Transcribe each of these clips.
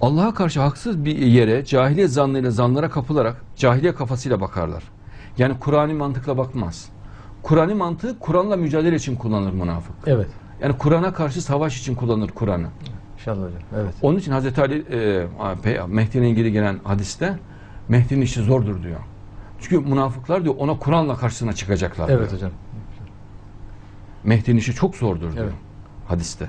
Allah'a karşı haksız bir yere cahiliye zannıyla zanlara kapılarak cahiliye kafasıyla bakarlar. Yani Kur'an'ı mantıkla bakmaz. Kur'an'ı mantığı Kur'an'la mücadele için kullanır münafık. Evet. Yani Kur'an'a karşı savaş için kullanır Kur'an'ı. İnşallah hocam. Evet. Onun için Hazreti Ali e, Mehdi'yle ilgili gelen hadiste Mehdi'nin işi zordur diyor. Çünkü münafıklar diyor ona Kur'an'la karşısına çıkacaklar Evet diyor. hocam. Mehdi'nin işi çok zordur diyor Evet. hadiste.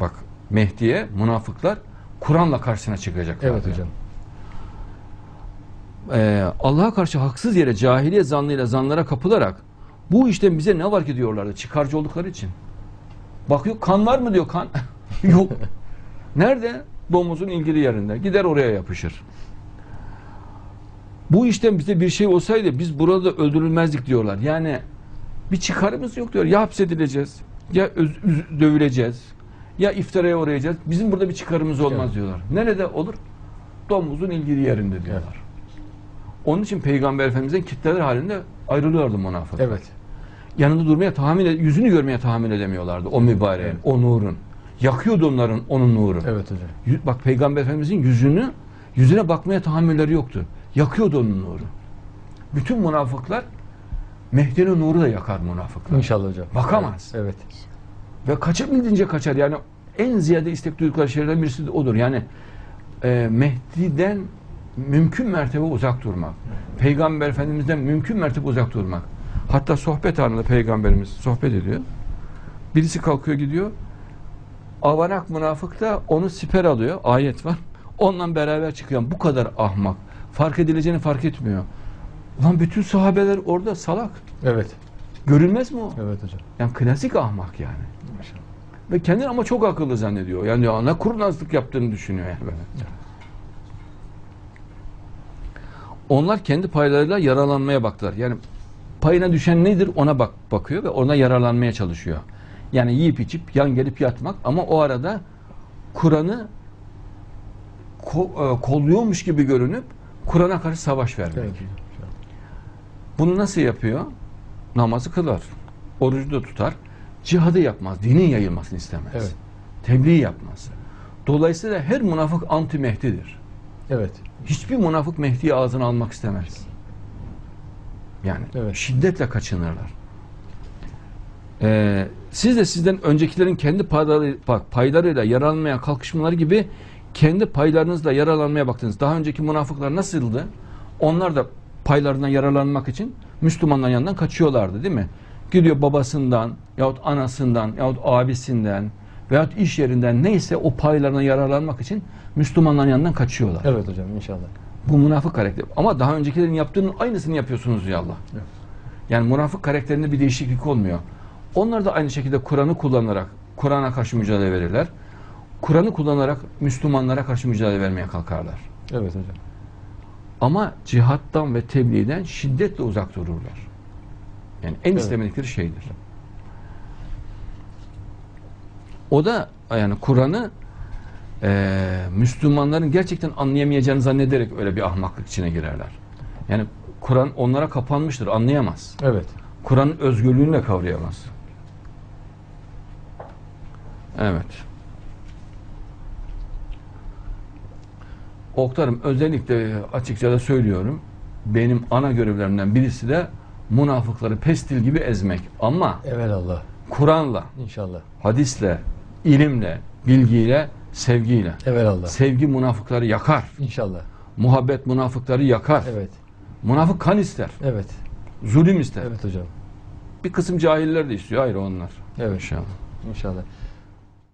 Bak Mehdi'ye münafıklar Kur'an'la karşısına çıkacaklar. Evet hocam. Ee, Allah'a karşı haksız yere cahiliye zannıyla zanlara kapılarak bu işten bize ne var ki diyorlardı çıkarcı oldukları için. Bakıyor kan var mı diyor kan. Yok. Nerede? Domuzun ilgili yerinde. Gider oraya yapışır. Bu işten bize bir şey olsaydı biz burada öldürülmezdik diyorlar. Yani bir çıkarımız yok diyor. Ya hapsedileceğiz, ya öz- üz- dövüleceğiz, ya iftiraya uğrayacağız. Bizim burada bir çıkarımız olmaz Evet. diyorlar. Nerede olur? Domuzun ilgili yerinde diyorlar. Onun için Peygamber Efendimiz'den kitleler halinde ayrılıyordu münafık. Evet. Yanında durmaya tahammül, yüzünü görmeye tahammül edemiyorlardı o mübareğin, Evet. o nurun. Yakıyordu onların onun nuru. Evet hocam. Bak Peygamber Efendimiz'in yüzünü, yüzüne bakmaya tahammülleri yoktu. Yakıyordu onun nuru. Bütün münafıklar Mehdi'nin nuru da yakar münafıklar. İnşallah hocam. Bakamaz. Evet. Ve kaçabildiğince kaçar. Yani en ziyade istek duydukları şeylerden birisi de odur. Yani e, Mehdi'den mümkün mertebe uzak durmak. Peygamber Efendimiz'den mümkün mertebe uzak durmak. Hatta sohbet anında Peygamberimiz sohbet ediyor. Birisi kalkıyor gidiyor. Avanak münafık da onu siper alıyor. Ayet var. Onunla beraber çıkıyor. Bu kadar ahmak. Fark edileceğini fark etmiyor. Lan bütün sahabeler orada salak. Evet. Görülmez mi o? Evet hocam. Yani klasik ahmak yani. İnşallah. Ve kendini ama çok akıllı zannediyor. Yani ya ne kurnazlık yaptığını düşünüyor yani böyle. Onlar kendi paylarıyla yaralanmaya baktılar. Yani payına düşen nedir ona bak bakıyor ve ona yararlanmaya çalışıyor. Yani yiyip içip yan gelip yatmak ama o arada Kur'an'ı ko- e, kolluyormuş gibi görünüp Kur'an'a karşı savaş vermek. Evet. Bunu nasıl yapıyor? Namazı kılar. Orucu da tutar. Cihadı yapmaz. Dinin yayılmasını istemez. Evet. Tebliğ yapmaz. Dolayısıyla her münafık anti Mehdi'dir. Evet. Hiçbir münafık Mehdi'yi ağzına almak istemez. Yani Evet. şiddetle kaçınırlar. Ee, siz de sizden öncekilerin kendi payları, bak, paylarıyla yararlanmaya kalkışmaları gibi kendi paylarınızla yararlanmaya baktınız. Daha önceki münafıklar nasıldı? Onlar da paylarından yararlanmak için Müslümanların yanından kaçıyorlardı değil mi? Gidiyor babasından yahut anasından yahut abisinden veyahut iş yerinden neyse o paylarına yararlanmak için Müslümanların yanından kaçıyorlar. Evet hocam inşallah. Bu münafık karakter. Ama daha öncekilerin yaptığının aynısını yapıyorsunuz ya Allah. Evet. Yani münafık karakterinde bir değişiklik olmuyor. Onlar da aynı şekilde Kur'an'ı kullanarak Kur'an'a karşı mücadele verirler. Kur'an'ı kullanarak Müslümanlara karşı mücadele vermeye kalkarlar. Evet hocam. Ama cihattan ve tebliğden şiddetle uzak dururlar. Yani en Evet. istemedikleri şeydir. O da yani Kur'an'ı eee, Müslümanların gerçekten anlayamayacağını zannederek öyle bir ahmaklık içine girerler. Yani Kur'an onlara kapanmıştır, anlayamaz. Evet. Kur'an'ın özgürlüğünü de kavrayamaz. Evet. Oktarım özellikle açıkça da söylüyorum. Benim ana görevlerimden birisi de münafıkları pestil gibi ezmek. Ama Evelallah. Kur'an'la, İnşallah. hadisle, ilimle, bilgiyle, sevgiyle. Evelallah. Sevgi münafıkları yakar. İnşallah. Muhabbet münafıkları yakar. Evet. Münafık kan ister. Evet. Zulüm ister. Evet hocam. Bir kısım cahiller de istiyor. Hayır onlar. Evet. İnşallah. İnşallah.